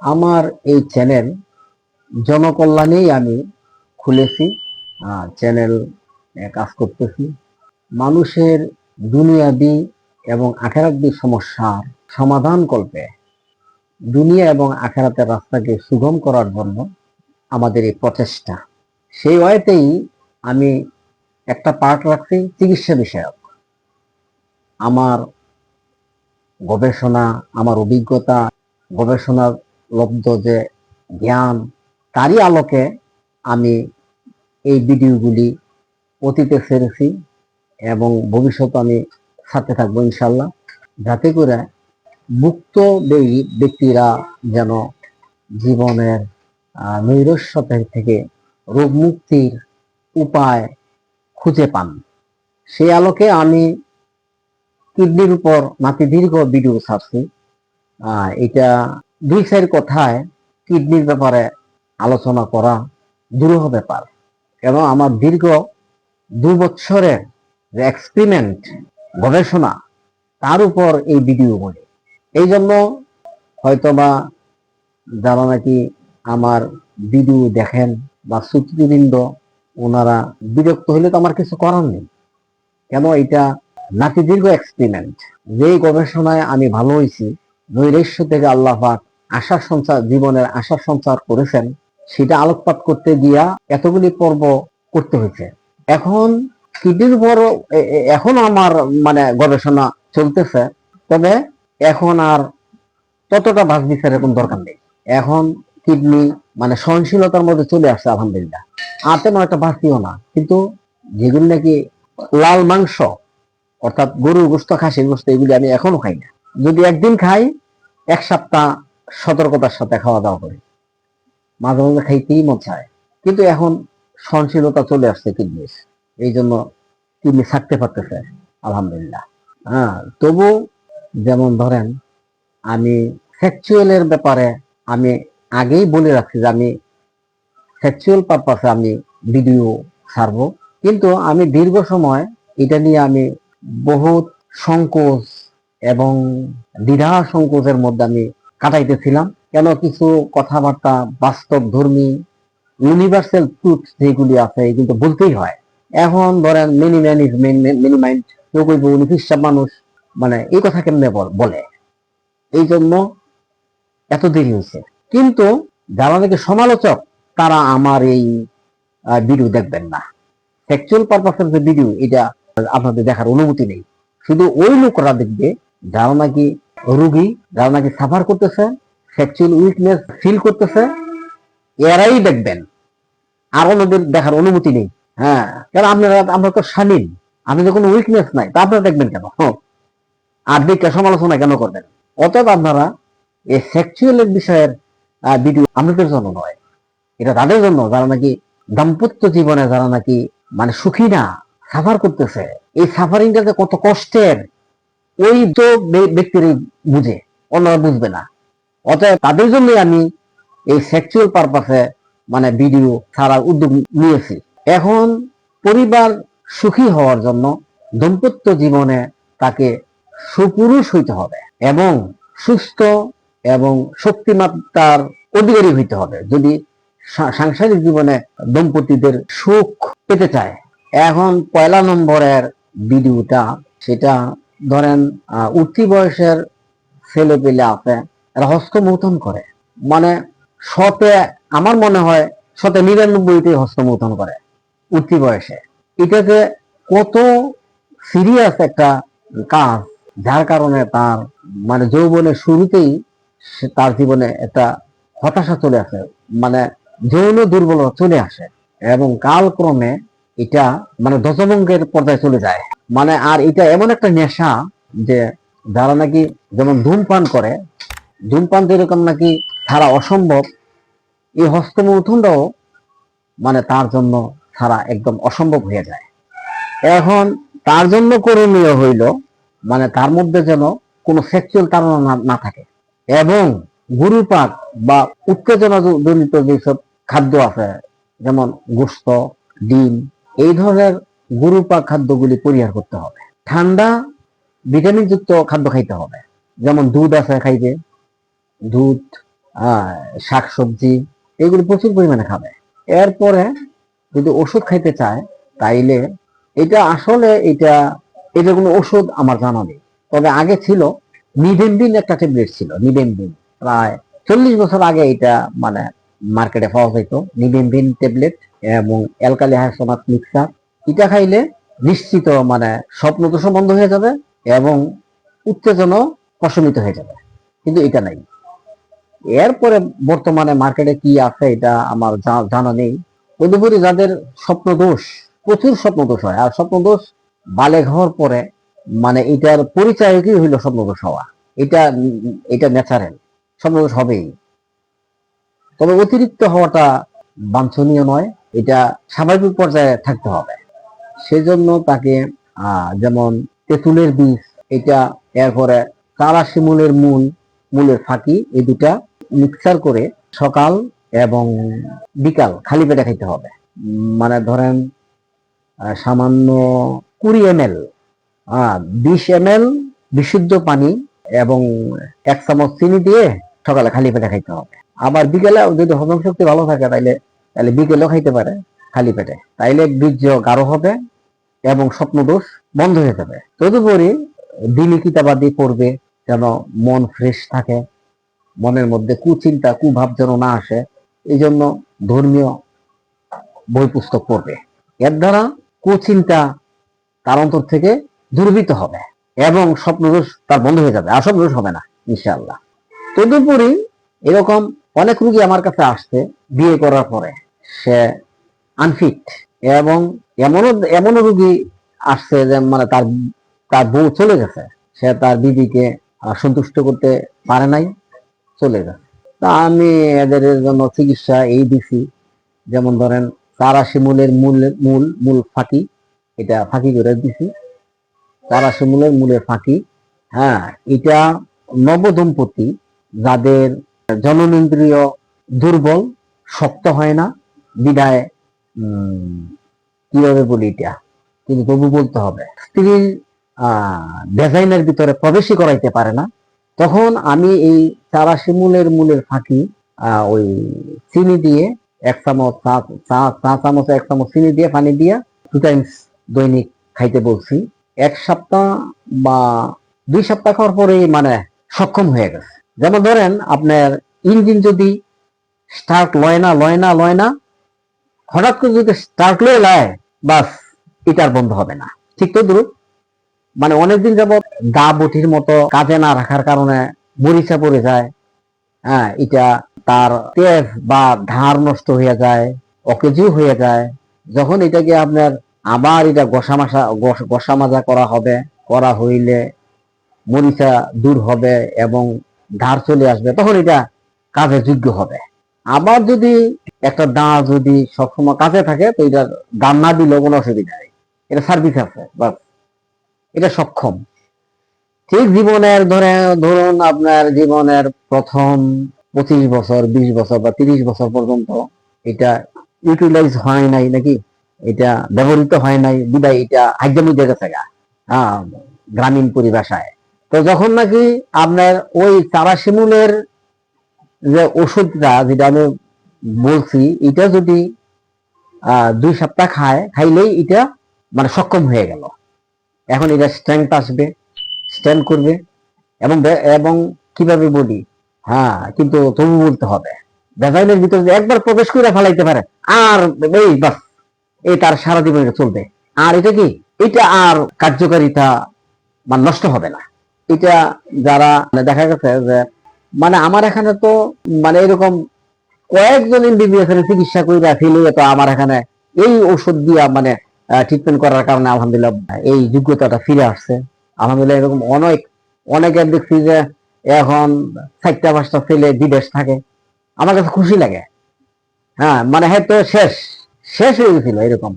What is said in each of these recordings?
আমার এই চ্যানেল জনকল্যাণেই আমি খুলেছি চ্যানেল কাজ করতেছি। মানুষের দুনিয়াবি এবং আখেরাতবি সমস্যার সমাধান কল্পে দুনিয়া এবং আখেরাতের রাস্তাকে সুগম করার জন্য আমাদের এই প্রচেষ্টা। সেই ওয়েতেই আমি একটা পার্ট রাখছি, চিকিৎসা বিষয়ক। আমার গবেষণা, আমার অভিজ্ঞতা, গবেষণার লব্ধ যে জ্ঞান তারই আলোকে আমি এই ভিডিওগুলি অতীতে ছেড়েছি এবং ভবিষ্যতে আমি সাথে থাকব ইনশাল্লাহ যাতে করে মুক্ত বেয়ী ব্যক্তিরা যেন জীবনের নৈরস্যতা থেকে রোগ মুক্তির উপায় খুঁজে পান। সেই আলোকে আমি কিডনির উপর নাতি দীর্ঘ ভিডিও ছাড়ছি। এটা দুই সাইড কথায় কিডনির ব্যাপারে আলোচনা করা দুরূহ ব্যাপার। কেন আমার দীর্ঘ দু বছরের যে এক্সপেরিমেন্ট গবেষণা, তার উপর এই ভিডিওগুলি এই জন্য হয়তোবা যারা নাকি আমার ভিডিও দেখেন বা শ্রুতিবৃন্দ, ওনারা বিরক্ত হলে তো আমার কিছু করার নেই। কেন এটা নাতি দীর্ঘ এক্সপেরিমেন্ট যেই গবেষণায় আমি ভালো হয়েছি নৈরাশ্য থেকে আল্লাহ পাক আশার সঞ্চার, জীবনের আশার সঞ্চার করেছেন, সেটা আলোকপাত করতে গিয়া এতগুলি পর্ব করতে হয়েছে। এখন কিডনির উপর এখন আমার মানে গবেষণা চলতেছে, তবে এখন আর ততটা বাস বিচার এখন দরকার নেই। এখন কিডনি মানে সহনশীলতার মধ্যে চলে আসছে, আলহামদুলিল্লাহ। আর তেমন একটা বাঁচিও না, কিন্তু যেগুলি নাকি লাল মাংস, অর্থাৎ গরুর গোস্ত, খাসির গোস্ত, এগুলি আমি এখনও খাই না। যদি একদিন খাই, এক সপ্তাহ সতর্কতার সাথে খাওয়া দাওয়া করি। মাঝে মাঝে খাইতেই মন চায়। কিন্তু এখন সহনশীলতা চলে আসছে কিডনির। এই জন্য কিডনি থাকতে পারতেছে, আলহামদুলিল্লাহ। হ্যাঁ তবু যেমন ধরেন, আমি সেক্সুয়ালের ব্যাপারে আমি আগেই বলে রাখছি যে আমি সেক্সুয়াল পারপাসে আমি ভিডিও ছাড়বো। কিন্তু আমি দীর্ঘ সময় এটা নিয়ে আমি বহুত সংকোচ এবং দ্বিধা সংকোচের মধ্যে আমি কাটাইতেছিলাম। কেন কিছু কথাবার্তা বাস্তব ধর্মী ইউনিভার্সাল ট্রুথ যেগুলি আছে, এগুলো তো বলতেই হয়। এখন ধরেন মিনি ম্যানিজ মিনি মাইন্ড কেউ কইব উনি খ্রিস্টান মানুষ মানে এই কথা কেমনে বলে এই জন্য এত দেরি হয়েছে। কিন্তু যারা নাকি সমালোচক, তারা আমার এই ভিডিও দেখবেন না। সেক্সুয়াল পারপাসের যে ভিডিও এটা আপনাদের দেখার অনুমতি নেই। শুধু ওই লোকরা দেখবে যারা নাকি রুগী যারা নাকি সাফার করতেছে সেক্সুয়াল উইকনেস ফিল করতেছে, এরাই দেখবেন। আর অন্যদের দেখার অনুমতি নেই। হ্যাঁ কারণ আপনারা, আমরা তো স্বাধীন আপনাদের কোনো উইকনেস নাই। তা আপনারা দেখবেন কেন? হ্যাঁ। আর দেখে সমালোচনা কেন করবেন? অতএব আপনারা এই সেক্সুয়ালের বিষয়ের ভিডিও আপনাদের জন্য নয়। এটা তাদের জন্য। যারা নাকি দাম্পত্য জীবনে যারা নাকি মানে সুখী না সাফার করতেছে, এই সাফারিংটা যে কত কষ্টের ওই তো বে- ব্যক্তিরই বুঝে, অন্যরা বুঝবে না। অতএব তাদের জন্যই আমি এই সেক্সুয়াল পারপাসে মানে ভিডিও ছাড়ার উদ্যোগ নিয়েছি। এখন পরিবার সুখী হওয়ার জন্য দাম্পত্য জীবনে তাকে সুপুরুষ হইতে হবে এবং সুস্থ এবং শক্তিমাত্রার অধিকারী হইতে হবে। যদি সাংসারিক জীবনে দম্পতিদের সুখ পেতে চায়, এখন পয়লা নম্বরের ভিডিওটা সেটা ধরেন উঠতি বয়সের ছেলে পেলে আছে, এরা হস্তমৌথন করে। মানে শতে, আমার মনে হয় শতে নিরানব্বইতে হস্তমৌথন করে উঠতি বয়সে। এটাকে কত সিরিয়াস একটা কাজ, যার কারণে তার মানে যৌবনের শুরুতেই তার জীবনে একটা হতাশা চলে আসে মানে যৌন দুর্বলতা চলে আসে এবং কালক্রমে এটা মানে দশভঙ্গের পর্যায়ে চলে যায়। মানে আর এটা এমন একটা নেশা যে যারা নাকি যেমন ধূমপান করে, ধূমপান যেরকম নাকি ছাড়া অসম্ভব। এই হস্তমৌথনটাও মানে তার জন্য ছাড়া একদম অসম্ভব হয়ে যায়। এখন তার জন্য করণীয় হইল মানে তার মধ্যে যেন কোনো সেক্সুয়াল তাড়না না- থাকে এবং গুরুপাক বা উত্তেজনা জনিত যেসব খাদ্য আছে, যেমন গোস্ত, ডিম, এই ধরনের গুরুপাক খাদ্যগুলি পরিহার করতে হবে। ঠান্ডা ভিটামিন যুক্ত খাদ্য খাইতে হবে। যেমন দুধ আছে খাইতে। দুধ শাক সবজি এগুলো প্রচুর পরিমাণে খাবে। এরপরে যদি ওষুধ খাইতে চায়, তাইলে এটা আসলে এটা এটা কোনো ওষুধ আমার জানা নেই। তবে আগে ছিল নিডেমবিন একটা ট্যাবলেট ছিল নিডেমবিন প্রায় চল্লিশ বছর আগে এটা মানে মার্কেটে পাওয়া যেত নিডেমবিন ট্যাবলেট এবং অ্যালকালি হাইসোনাস মিক্সার। এটা খাইলে নিশ্চিত মানে স্বপ্ন দোষ বন্ধ হয়ে যাবে এবং উত্তেজনা প্রশমিত হয়ে যাবে। কিন্তু এটা নাই। এরপরে বর্তমানে মার্কেটে কি আছে এটা আমার জানা নেই। তদুপরি যাদের স্বপ্ন দোষ প্রচুর স্বপ্ন দোষ হয়। আর স্বপ্ন দোষ বালেগ হওয়ার পরে মানে এটার পরিচয় কি হইল স্বপ্ন দোষ হওয়া। এটা এটা ন্যাচারাল স্বপ্ন দোষ হবেই। তবে অতিরিক্ত হওয়াটা বাঞ্ছনীয় নয়। এটা স্বাভাবিক পর্যায়ে থাকতে হবে। সেজন্য তাকে যেমন তেঁতুলের বীজ, এটা এরপরে তারা শিমুলের মূল, মূলের ফাঁকি, এই দুটা মিক্সার করে সকাল এবং বিকাল খালি পেটে খাইতে হবে। মানে ধরেন সামান্য কুড়ি এম এল বিশ এম এল বিশুদ্ধ পানি এবং এক চামচ চিনি দিয়ে সকালে খালি পেটে খাইতে হবে। আবার বিকেলে যদি হজম শক্তি ভালো থাকে, তাইলে তাহলে বিকেলেও খাইতে পারে খালি পেটে। তাইলে বীর্য গাঢ় হবে এবং স্বপ্নদোষ বন্ধ হয়ে যাবে। তদুপরি কিতাবাদি পড়বে যেন মন ফ্রেশ থাকে, মনের মধ্যে কুচিন্তা, কুভাব যেন না আসে এই জন্য ধর্মীয় বই পুস্তক পড়বে। এর দ্বারা কুচিন্তা তার অন্তর থেকে দূরীভূত হবে এবং স্বপ্নদোষ তার বন্ধ হয়ে যাবে, আর স্বপ্নদোষ হবে না, ইনশাআল্লাহ। তদুপরি এরকম অনেক রুগী আমার কাছে আসছে, বিয়ে করার পরে। সে আনফিট এবং এমনও এমনও রুগী আসছে যে মানে তার তার বউ চলে গেছে। সে তার দিদিকে সন্তুষ্ট করতে পারে নাই, চলে গেছে। তা আমি এদের জন্য চিকিৎসা এই দিছি। যেমন ধরেন তারা শিমুলের মূল মূল মূল ফাঁকি, এটা ফাঁকি করে দিছি। তারা শিমুলের মূলের ফাঁকি হ্যাঁ এটা নবদম্পতি যাদের জননেন্দ্রিয় দুর্বল, শক্ত হয় না, বিদায় কীভাবে বলি এটা? কিন্তু তবু বলতে হবে। স্ত্রীর ডিজাইনের ভিতরে প্রবেশই করাইতে পারে না। তখন আমি এই চারা শিমুলের মূলের ফাঁকি ওই চিনি দিয়ে এক চামচ চা চামচ, এক চামচ চিনি দিয়ে, পানি দিয়ে টু টাইমস দৈনিক খাইতে বলছি। এক সপ্তাহ বা দুই সপ্তাহ খাওয়ার পরেই মানে সক্ষম হয়ে গেছে। যেমন ধরেন, আপনার ইঞ্জিন যদি স্টার্ট লয় না লয় না লয় না, হঠাৎ করে যদি স্টার্ট লয়ে লয় বাস এটা আর বন্ধ হবে না। ঠিক তো দ্রুপ মানে অনেকদিন যাবত গা বটির মতো কাজে না রাখার কারণে মরিচা পড়ে যায়। হ্যাঁ এটা তার তেজ বা ধার নষ্ট হয়ে যায়, অকেজিও হয়ে যায়। যখন এটাকে আপনার আবার এটা গসা মাসা গসা মাজা করা হবে, করা হইলে মরিচা দূর হবে এবং ধার চলে আসবে, তখন এটা কাজে যোগ্য হবে। আবার যদি একটা দাঁত যদি সবসময় কাজে থাকে, তো এটা দাম না দিলেও কোনো অসুবিধা নেই। এটা সার্ভিস আছে, বাস। এটা সক্ষম। ঠিক জীবনের ধরে, ধরুন আপনার জীবনের প্রথম পঁচিশ বছর, বিশ বছর বা তিরিশ বছর পর্যন্ত এটা ইউটিলাইজ হয় নাই নাকি? এটা ব্যবহৃত হয় নাই, বিদায় এটা হাইজামি হয়ে গেছে গা হ্যাঁ গ্রামীণ পরিভাষায়। তো যখন নাকি আপনার ওই চারা শিমুলের যে ওষুধটা যেটা আমি বলছি, এটা যদি দুই সপ্তাহ খায়, খাইলেই এটা মানে সক্ষম হয়ে গেল। এখন এটা স্ট্রেংথ আসবে, স্ট্যান্ড করবে, এবং এবং কীভাবে বলি? হ্যাঁ কিন্তু তবু বলতে হবে। ভেজাইলের ভিতরে একবার প্রবেশ করে ফেলাইতে পারে, আর এই বাস, এই তার সারা জীবন চলবে। আর এটা কি? এটা আর কার্যকারিতা মানে নষ্ট হবে না। এটা যারা মানে দেখা গেছে যে মানে আমার এখানে তো মানে এরকম কয়েকজন এমবিবিএস এর চিকিৎসা করে ফেলে তো আমার এখানে এই ওষুধ দিয়া মানে ট্রিটমেন্ট করার কারণে আলহামদুলিল্লাহ এই যোগ্যতাটা ফিরে আসছে। আলহামদুলিল্লাহ এরকম অনেক অনেকের দেখছি যে এখন চারটা পাঁচটা ছেলে বিদেশ থাকে। আমার কাছে খুশি লাগে। হ্যাঁ মানে হয়তো শেষ শেষ হয়ে গেছিল এরকম।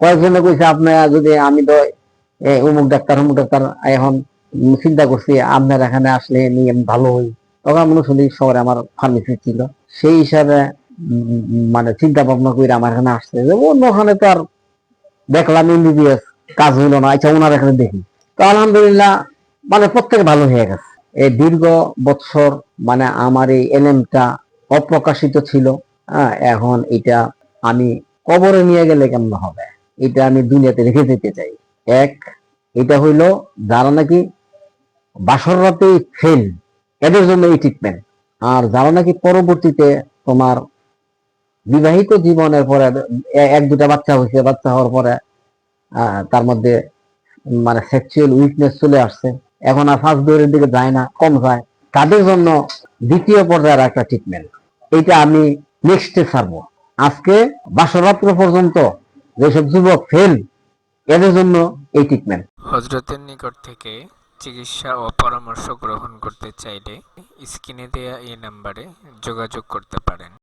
কয়েকজনে কইছে, আপনি যদি আমি তো অমুক ডাক্তার অমুক ডাক্তার, এখন চিন্তা করছি, আপনার এখানে আসলে নিয়ে ভালো হই। তখন মনে শহরে আমার ফার্মেসি ছিল। সেই হিসাবে মানে চিন্তা ভাবনা করে আমার এখানে আসছে। যে অন্য ওখানে তো আর দেখলাম এমবিবিএস কাজ না আচ্ছা ওনার এখানে দেখি। তো আলহামদুলিল্লাহ মানে প্রত্যেক ভালো হয়ে গেছে। এই দীর্ঘ বৎসর মানে আমার এই এলেমটা অপ্রকাশিত ছিল। হ্যাঁ, এখন এটা আমি কবরে নিয়ে গেলে কেমন হবে? এটা আমি দুনিয়াতে রেখে যেতে চাই। এক এটা হইল যারা নাকি বাসর রাতেই ফেল এদের জন্য এই ট্রিটমেন্ট আর যারা নাকি পরবর্তীতে তোমার বিবাহিত জীবনের পরে এক দুটা বাচ্চা হয়েছে বাচ্চা হওয়ার পরে তার মধ্যে মানে সেক্সুয়াল উইকনেস চলে আসছে। এখন আর ফার্স্ট ডোরের দিকে যায় না, কম যায়। তাদের জন্য দ্বিতীয় পর্যায়ের একটা ট্রিটমেন্ট এইটা আমি নেক্সটে ছাড়বো। আজকে বাসরাত্র পর্যন্ত যেসব যুবক ফেল এদের জন্য এই ট্রিটমেন্ট হজরতের নিকট থেকে চিকিৎসা ও পরামর্শ গ্রহণ করতে চাইলে স্ক্রিনে দেয়া এই নাম্বারে যোগাযোগ করতে পারেন।